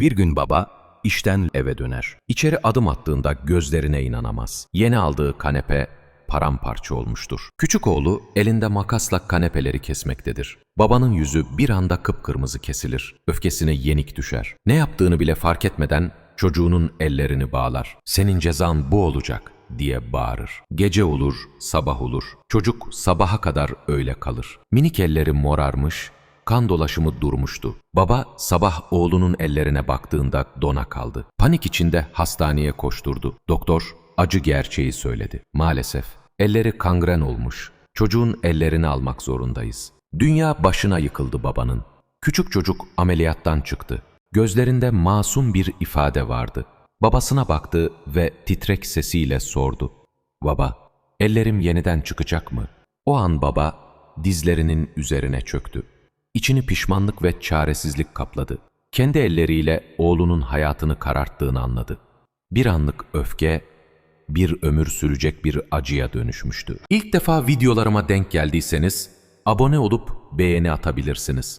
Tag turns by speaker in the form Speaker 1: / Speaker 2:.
Speaker 1: Bir gün baba işten eve döner. İçeri adım attığında gözlerine inanamaz. Yeni aldığı kanepe paramparça olmuştur. Küçük oğlu elinde makasla kanepeleri kesmektedir. Babanın yüzü bir anda kıpkırmızı kesilir. Öfkesine yenik düşer. Ne yaptığını bile fark etmeden çocuğunun ellerini bağlar. Senin cezan bu olacak diye bağırır. Gece olur, sabah olur. Çocuk sabaha kadar öyle kalır. Minik elleri morarmış, kan dolaşımı durmuştu. Baba sabah oğlunun ellerine baktığında dona kaldı. Panik içinde hastaneye koşturdu. Doktor acı gerçeği söyledi. Maalesef elleri kangren olmuş. Çocuğun ellerini almak zorundayız. Dünya başına yıkıldı babanın. Küçük çocuk ameliyattan çıktı. Gözlerinde masum bir ifade vardı. Babasına baktı ve titrek sesiyle sordu. Baba, ellerim yeniden çıkacak mı? O an baba dizlerinin üzerine çöktü. İçini pişmanlık ve çaresizlik kapladı. Kendi elleriyle oğlunun hayatını kararttığını anladı. Bir anlık öfke, bir ömür sürecek bir acıya dönüşmüştü. İlk defa videolarıma denk geldiyseniz abone olup beğeni atabilirsiniz.